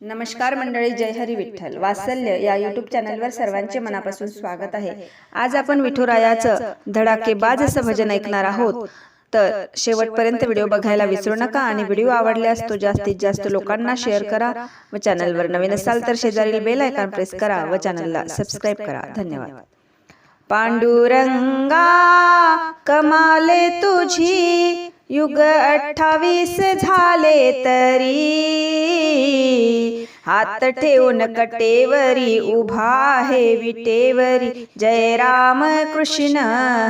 नमस्कार मंडळी जय हरी विठ्ठल. वात्सल्य या युट्यूब चॅनलवर सर्वांचे मनापासून स्वागत आहे. आज आपण विठुरायाचं धडाकेबाज असं भजन ऐकणार आहोत. तर शेवटपर्यंत व्हिडिओ बघायला विसरू नका आणि व्हिडिओ आवडल्यास तो जास्तीत जास्त लोकांना शेअर करा व चॅनलवर नवीन असाल तर शेजारील बेल आयकॉन प्रेस करा व चॅनलला सबस्क्राईब करा. धन्यवाद. पांडुरंगा कमाले तुझी युग अठ्ठावीस झाले तरी. हात ठेवून कटेवरी उभा आहे विटेवरी. जय राम कृष्ण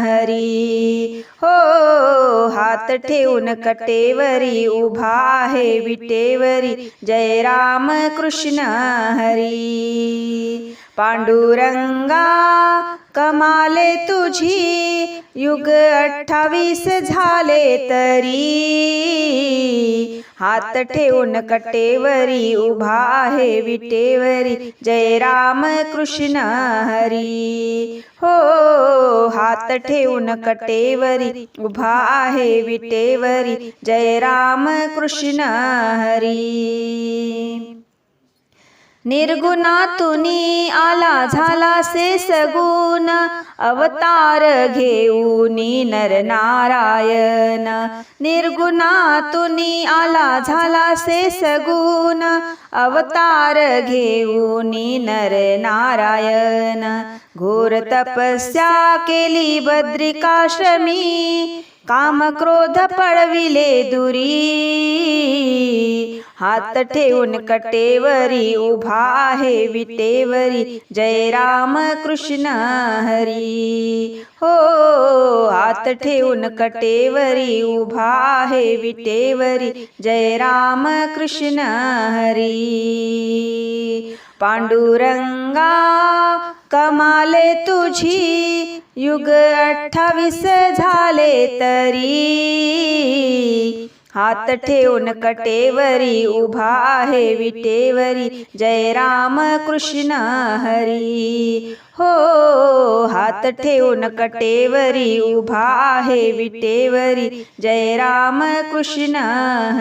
हरी. हो हात ठेवून कटेवरी उभा आहे विटेवरी. जय राम कृष्ण हरी. पांडुरंगा कमाले तुझी युग अठ्ठावीस झाले तरी. हात ठेवून कटेवरी उभा आहे विटेवरी जय राम कृष्ण हरी. हो हात ठेवून कटेवरी उभा आहे विटेवरी जय राम कृष्ण हरी. निर्गुणातुनी आला झाला से सगुण अवतार घेऊनी नर नारायण. निर्गुणातुनी आला झाला से सगुण अवतार घेऊनी नर नारायण. घोर तपस्या केली बद्रिकाश्रमी काम क्रोध पळविले दुरी. हात ठेवून कटेवरी उभा आहे विटेवरी. जय राम कृष्ण हरी. हो हात ठेवून कटेवरी उभा आहे विटेवरी. जय राम कृष्ण हरी. पांडुरंगा कमाले तुझी. युग अठ्ठावीस झाले तरी. हात ठेवून कटेवरी उभा आहे विटेवरी. जय राम कृष्ण हरी. हो हात ठेवून कटेवरी उभा आहे विटेवरी. जय राम कृष्ण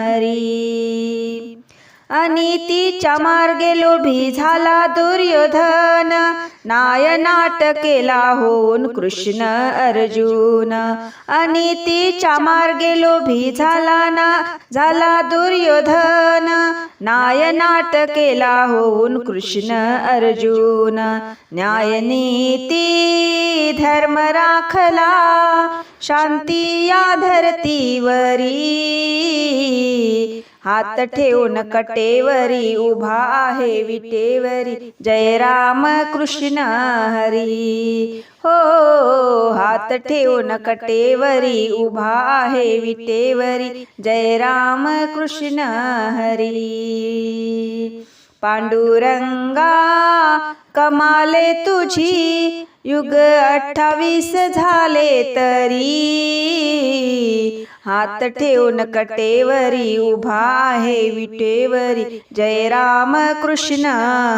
हरी. अनितीच्या मार्गे लोभी झाला दुर्योधन. नाय केला होऊन कृष्ण अर्जुन. अनितीच्या मार्गे लोभी झाला ना झाला दुर्योधन. नाय केला होऊन कृष्ण अर्जुन. न्यायनीती धर्म राखला शांती या धरतीवरी. हात ठेवून कटेवरी उभा आहे विटेवरी. जय राम कृष्ण हरी. हो हात ठेवून कटेवरी उभा आहे विटेवरी. जय राम कृष्ण हरी. पांडुरंगा कमाले तुझी. युग अठ्ठावीस झाले तरी हात ठेवून कटेवरी उभा आहे विटेवरी. जय राम कृष्ण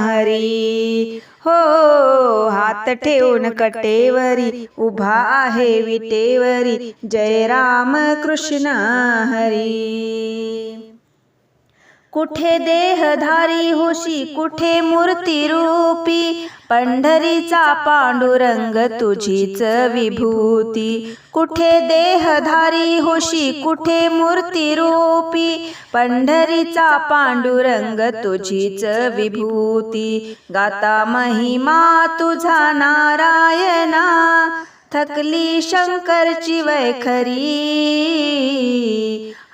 हरी. हो हात ठेवून कटेवरी उभा आहे विटेवरी. जय राम कृष्ण हरी. कुठे देहधारी होशी कुठे मूर्ती रूपी? पंढरीचा पांडुरंग तुझीच विभूती. कुठे देहधारी होशी कुठे मूर्ती रूपी? पंढरीचा पांडुरंग तुझीच विभूती. गाता महिमा तुझा नारायणा. थकली शंकरची वैखरी.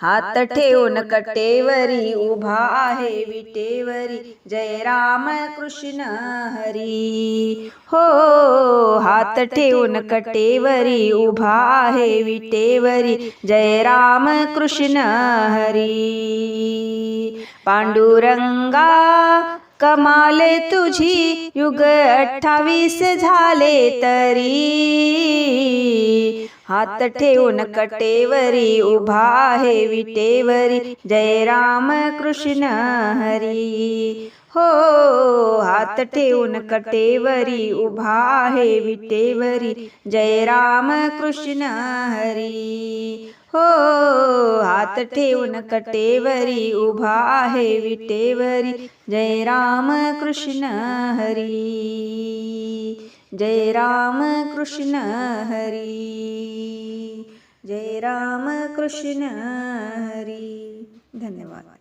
हात ठेवून कटेवरी उभा आहे विटेवरी जय राम कृष्ण हरी. हो हात ठेवून कटेवरी उभा आहे विटेवरी जय राम कृष्ण हरी. पांडुरंगा कमाले तुझी युग अठ्ठावीस झाले तरी. हात ठेवून कटेवरी, उभा आहे विटेवरी जय राम कृष्ण हरी. हो, हात ठेवून कटेवरी, उभा आहे विटेवरी जय राम कृष्ण हरी. हो हात ठेवून कटेवरी उभा आहे विटेवरी. जय राम कृष्ण हरी. जय राम कृष्ण हरी. जय राम कृष्ण हरी. धन्यवाद.